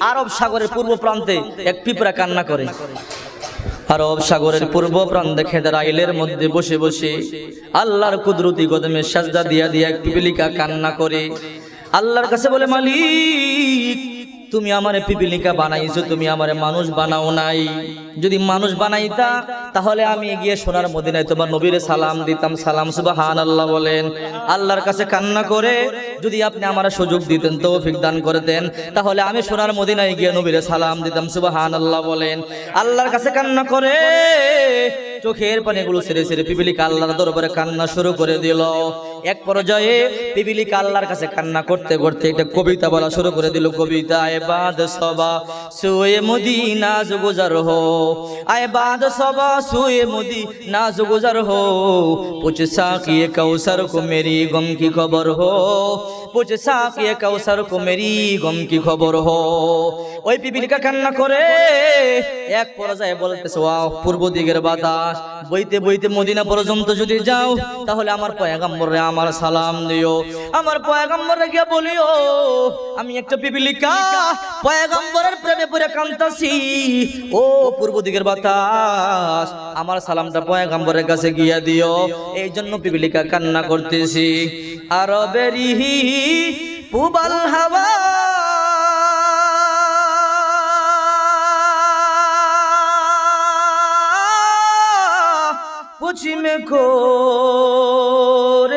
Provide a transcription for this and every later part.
আরব সাগরের পূর্ব প্রান্তে এক পিঁপড়া কান্না করে। আরব সাগরের পূর্ব প্রান্তে খেদার আইলের মধ্যে বসে বসে আল্লাহর কুদরতি গদমে সাজদা দিয়া দিয়া এক পিপিলিকা কান্না করে। আল্লাহর কাছে বলে, মালিক তুমি আমারে পিপিলিকা বানাইছো, তুমি আমারে মানুষ বানাও নাই। যদি মানুষ বানাইতা, তাহলে আমি গিয়ে সোনার মদিনায় তোমার নবীরে সালাম দিতাম। সালাম সুবাহান আল্লাহ বলেন। আল্লাহর কাছে কান্না করে যদি আপনি আমার সুযোগ দিতেন, তৌফিক দান করতেন, তাহলে আমি সোনার মদিনায় গিয়ে নবীরে সালাম দিতাম সুবাহান আল্লাহ বলেন। আল্লাহর কাছে কান্না করে চোখের পানিগুলো ছেড়ে ছেড়ে পিপিলিকা আল্লাহর দরবারে কান্না শুরু করে দিল। এক পর্যায়ে পিপিলিকা আল্লাহর কাছে কান্না করতে করতে একটা কবিতা বলা শুরু করে দিল, কবিতা আয় বাদ সবা সুয়ে মুদি নাজ গুজার হো। আয় বাদ সবা সুয়ে মুদি নাজ গুজার হো। পুছ সাকিয়ে কৌসর কো মেরি গম কি খবর হো? পুছ সাকিয়ে কৌসর কো মেরি গম কি খবর হো? ওই পিপিলিকা কান্না করে এক পর্যায়ে বলতেছে, ওয়াও, পূর্ব দিকের বাতাস, বইতে বইতে মদিনা পর্যন্ত যদি যাও, তাহলে আমার পয়গাম্বরে আমার সালাম দিও। আমার পয়গাম্বরে গিয়ে বলিও, আমি একটা পিপিলিকা, পয়গাম্বরের প্রেমে পড়ে কান্তাছি ও পূর্ব দিকের বাতাস, আমার সালামটা পয়গাম্বরের কাছে গিয়ে দিও। এই জন্য পিপিলিকা কান্না করতেছি। আরবেরি পুবাল হাওয়া। পুছিমে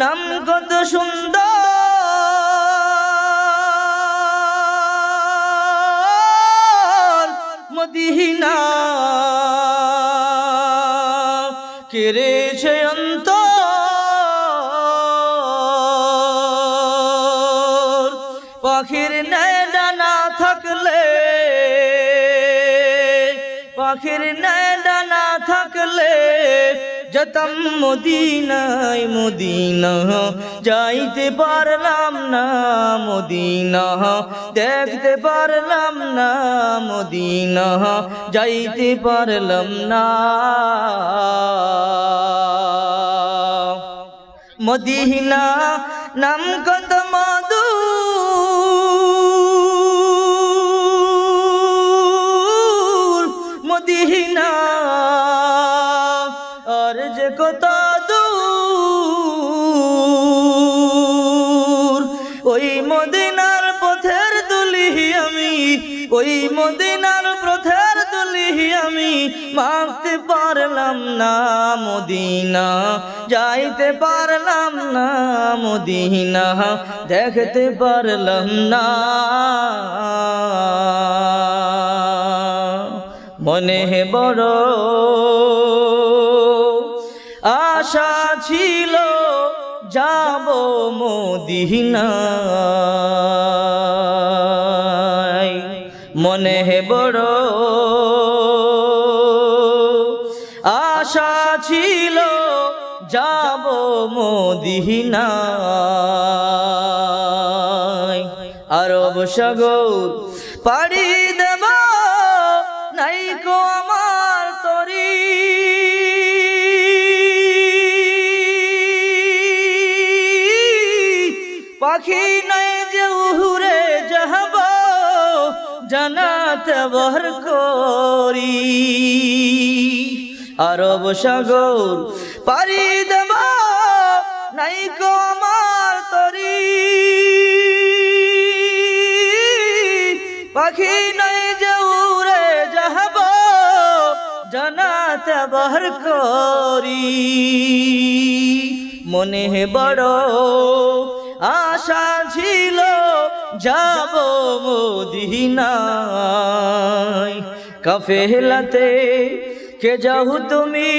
নাম কত সুন্দর মদিনা। কেড়েছে অন্ত পাখির ডানা থাকলে পাখির ডানা থাকলে যেতাম মদিনায় মদিনা যাইতে পারলাম না মদিনা, দেখতে পারলাম না মদিনা, যাইতে পারলাম না। মদিনা নাম কত ওই মদিনার প্রথার দুলি আমি মাখতে পারলাম না মদিনা, যাইতে পারলাম না মদিনা, দেখতে পারলাম না। মনে বড় আশা ছিল যাব মদিনায় মনে বড় আশা ছিল যাব মদিনায়। আরব সাগর পাড়ি দেব, নাই কো আমার তরি। পাখি নাই জানাতে বহর করি। আরব সাগর পারি দেব, নাই কো আমার তরি। পাখি নাই যে উড়ে যাহব জানাতে বহর করি। মনে বড় আশা ছিল যাব মদিনায়। কাফেলাতে কে যাও তুমি?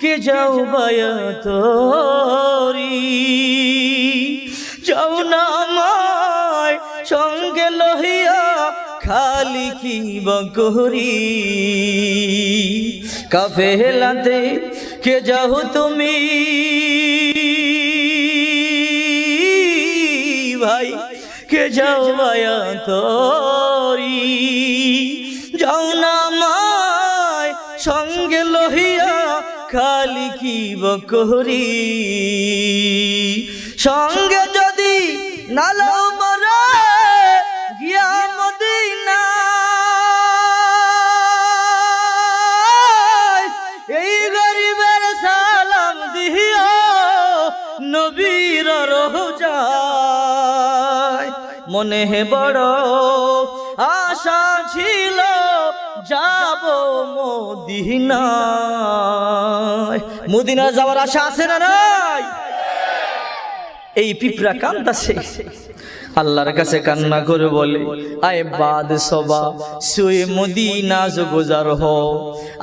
কে যাও বায়াতরি যাও না সঙ্গে লহিয়া খালি কি বকরি কাফেলাতে কে যাও তুমি? ভাই, কে যাও মায়া তরি? যাও না মায়, সঙ্গে লহিয়া খালি কি বকরি? সঙ্গে যদি নালাও মনে হে বড় আশা ছিল যাব মদিনায়। মদিনা যাওয়ার আশা আছে না নাই? এই পিঁপড়া কান্দাছে আল্লাহর কাছে কান্না করে বলে, আয় বাদ সবা সুয়ে মুদি নাজ গুজার হো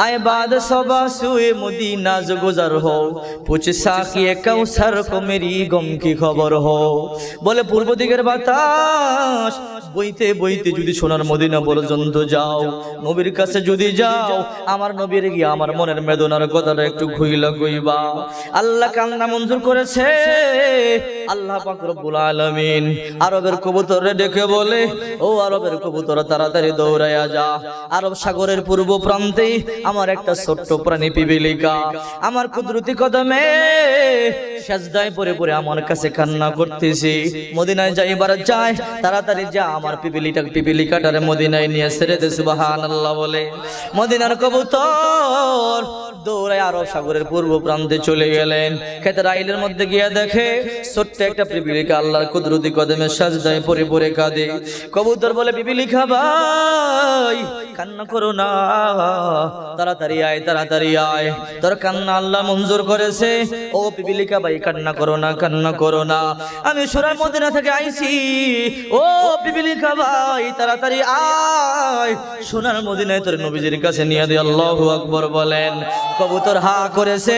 আয় বাদ সবা সুয়ে মুদি নাজ গুজার হো পুচসা কি কাউসার কো মেরি গম কি খবর হো বলে, পূর্ব দিকের বাতাস, বইতে বইতে যদি সোনার মদিনা পর্যন্ত যাও, নবীর কাছে যদি যাও, আমার নবীর গিয়ে আমার মনের মেদনার কথাটা একটু ঘুইলা গইবা আল্লাহ কান্না মঞ্জুর করেছে। আল্লাহ পাক রব্বুল আলামিন আরও আরবের কবুতরে ডেকে বলে ও আরবের কবুতর তাড়াতাড়ি দৌড়াইয়া যা। আরব সাগরের পূর্ব প্রান্তে আমার একটা ছোট্ট প্রাণী পিপিলিকা। আমার কুদরতি কদমে সাজদায় পরে পরে আমার কাছে কান্না করতেছি। মদিনায় যাইবার চাই তাড়াতাড়ি যা আমার পিপিলিটা পিপিলিকাটারে মদিনায় নিয়ে ছেড়ে দে সুবহানাল্লাহ বলে। মদিনার কবুতর দৌড়ায় আরব সাগরের পূর্ব প্রান্তে চলে গেলেন। খেতে রাইলের মধ্যে গিয়ে দেখে ছোট্ট একটা পিপিলিকা আল্লাহর কুদরতি কদমে সাজদায় পরে পরে কাঁদে। কবুতর বলে পিপিলিকা ভাই, কান্না করো না। তাড়াতাড়ি আয় তাড়াতাড়ি আয়। তোর কান্না আল্লাহ মঞ্জুর করেছে। ও পিপিলিকা ভাই, কান্না করো না, কান্না করো না। আমি সুরার মদিনা থেকে আইছি। ও পিপিলিকা ভাই, তাড়াতাড়ি আয়। সোনার মদিনায় তোর নবীজির কাছে নিয়ে দিয়ে আল্লাহু আকবর বলেন, কবুতর হা করেছে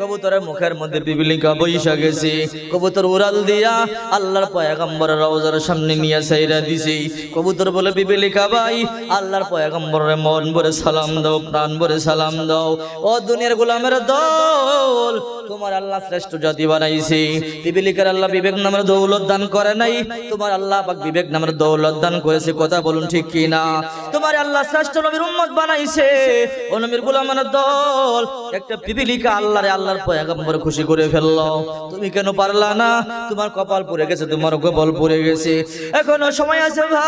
কবুতরের মুখের মধ্যে পিপিলিকা বৈশা গেছে। কবুতর উড়াল দিয়া আল্লাহর পয়গম্বরের রওজার সামনে নিয়ে সাইরা দিছি। কবুতর বলে পিপিলিকা ভাই আল্লাহর পয়গম্বরের মন ভরে সালাম দাও, প্রাণ ভরে সালাম দাও। ও দুনিয়ার গোলামের দল, তোমার আল্লাহ শ্রেষ্ঠ জাতি বানাইছে। পিপিলিকার আল্লাহ বিবেক নামের দৌলত দান করে নাই? তোমার আল্লাহ পাক বিবেক নামের দৌলত দান করেছে, কথা বলুন ঠিক কি না তোমার আল্লাহ শ্রেষ্ঠ নবীর উম্মত বানাইছে। ও নবীর গোলামের দল, একটা পিপিলিকা আল্লাহরে আল্লাহর পয়গম্বর খুশি করে ফেলল। তুমি কেন পারলা না? তোমার কপাল পড়ে গেছে, তোমার কপাল পড়ে গেছে। এখনও সময় আছে ভাই।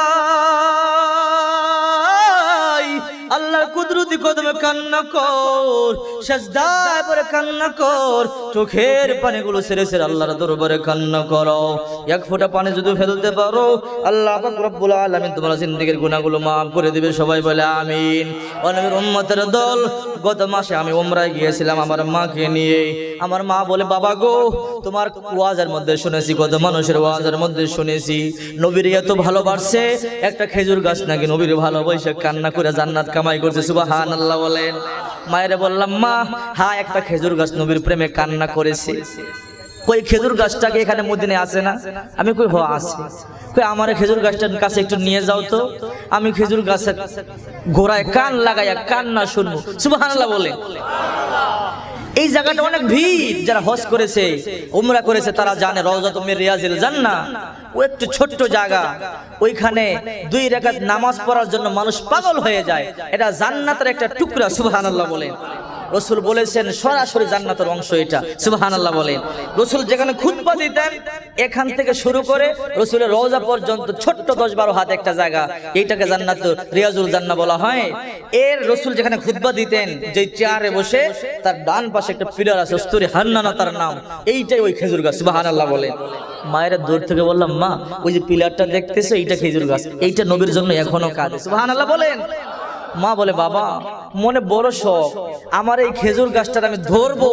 আল্লাহর কুদরতি কদমে কান্না কর, সাজদায় পরে কান্না কর, চোখের পানিগুলো সেরে সেরে আল্লাহর দরবারে কান্না করো। এক ফোঁটা পানি যদি ফেলতে পারো, আল্লাহ পাক রব্বুল আলামিন তোমার জিন্দেগীর গুনাহগুলো করে দিবে, সবাই বলে আমিন। উম্মতের দল, গত মাসে আমি উমরায় গিয়েছিলাম আমার মাকে নিয়ে। আমার মা বলে, বাবা গো, তোমার ওয়াজের মধ্যে শুনেছি, কত মানুষের ওয়াজের মধ্যে শুনেছি। নবীর এত ভালোবাসছে একটা খেজুর গাছ নাকি নবীর ভালোবাসে, কান্না করে জান্নাত কামাই করছে সুবাহান বলেন। মায়েরে বললাম, মা হ্যাঁ একটা খেজুর গাছ নবীর প্রেমে কান্না করেছে। কই খেজুর গাছটাকে এখানে মদিনে আছে না? আমি কই, হ, আছে। কই, আমার খেজুর গাছটার কাছে একটু নিয়ে যাও তো। আমি খেজুর গাছের গোড়ায় কান লাগাইয়া কান্না শুনব। সুবহানাল্লাহ বলে এই জায়গাটা অনেক ভিড়। যারা হজ করেছে, উমরা করেছে, তারা জানে রওজা তুমি রিয়াজিল জান্না ও একটু ছোট্ট জায়গা। ওইখানে দুই রেখাত নামাজ পড়ার জন্য মানুষ পাগল হয়ে যায়। এটা জান্নাতের একটা টুকরা, সুবহানাল্লাহ বলেন। রসুল বলেছেন, সরাসরি জান্নাতের অংশ এটা। সুবহানাল্লাহ বলেন। রসুল যেখানে খুতবা দিতেন, এখান থেকে শুরু করে রসুলের রওজা পর্যন্ত ছোট্ট দশ বারো হাত একটা জায়গা। এইটাকে জান্নাত রিয়াজুল জান্না বলা হয়। এর রসুল যেখানে খুতবা দিতেন যে চেয়ারে বসে, তার ডান পাশে একটা পিলার আছে অস্তুরি হান্নানা তার নাম। এইটাই ওই খেজুর গাছ, সুবহানাল্লাহ বলেন মায়ের দূর থেকে বললাম, মা, ওই যে পিলারটা দেখতেছো, এইটা খেজুর গাছ। এইটা নবীর জন্য এখনও কাজ। সুবহানাল্লাহ বলেন। মা বলে, বাবা, মনে বড় শখ। আমার এই খেজুর গাছটার আমি ধরবো,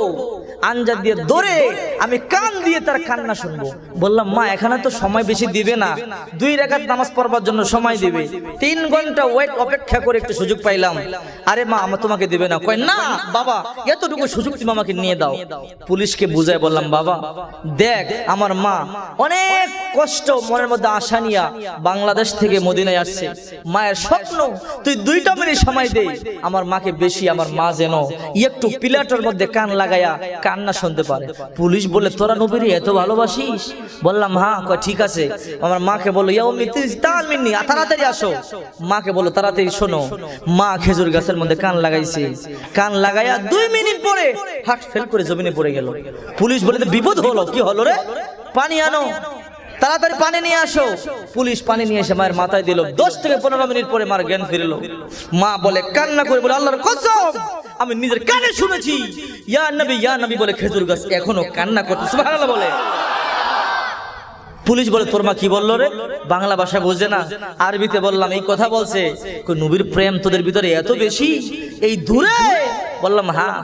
আঞ্জা দিয়ে ধরে আমি কান দিয়ে তার কান্না শুনব। বললাম, মা, এখানে তো সময় বেশি দিবে না। দুই রেখাত নামাজ পড়বার জন্য সময় দিবে। তিন ঘণ্টা ওয়েট অপেক্ষা করে একটু সুযোগ পাইলাম। আরে মা, আমার তোমাকে দিবে না। কয়, না, বাবা, এতটুকু সুযোগ তুমি আমাকে নিয়ে দাও। পুলিশকে বুঝাই বললাম, বাবা, দেখ, আমার মা অনেক কষ্ট মনের মধ্যে আশা নিয়া বাংলাদেশ থেকে মদিনায় আসছে। মায়ের স্বপ্ন, তুই দুইটা মিনিট সময় দে। আমার মাকে বেশি, আমার মা যেন একটু পিলাটের মধ্যে কান লাগায়া কান্না শুনতে পারে। পুলিশ বলে, তোরা নবীর এত ভালোবাসিস? বললাম হ্যাঁ কয়, ঠিক আছে। আমার মাকে বলল ইয়া উম্মি তুই তাল মিন্নি তাড়াতাড়ি আসো। মাকে বলো, তাড়াতাড়ি শোনো, মা খেজুর গাছের মধ্যে কান লাগাইছে। কান লাগাইয়া দুই মিনিট পরে হাট ফেল করে জমিনে পড়ে গেল। পুলিশ বলে, বিপদ হলো, কি হলো রে? পানি আনো। তাড়াতাড়ি পানি নিয়ে আসো। পুলিশ পানি নিয়ে এসে মায়ের মাথায় দিল। দশ থেকে পনেরো মিনিট পরে মার জ্ঞান ফিরলো। মা বলে, কান্না করে বলে, আল্লাহর কসম, আমি নিজের কানে শুনেছি। ইয়া নবী ইয়া নবী বলে, খেজুর গাছ এখনও কান্না করতে সুবহানাল্লাহ বলে। পুলিশ বলে, তোর মা কি বলল রে? বাংলা ভাষা বোঝে না। আরবিতে বললাম, এই কথা বলছে। নবীর প্রেম তোদের ভিতরে এত বেশি? এই দূরে? বললাম হ্যাঁ।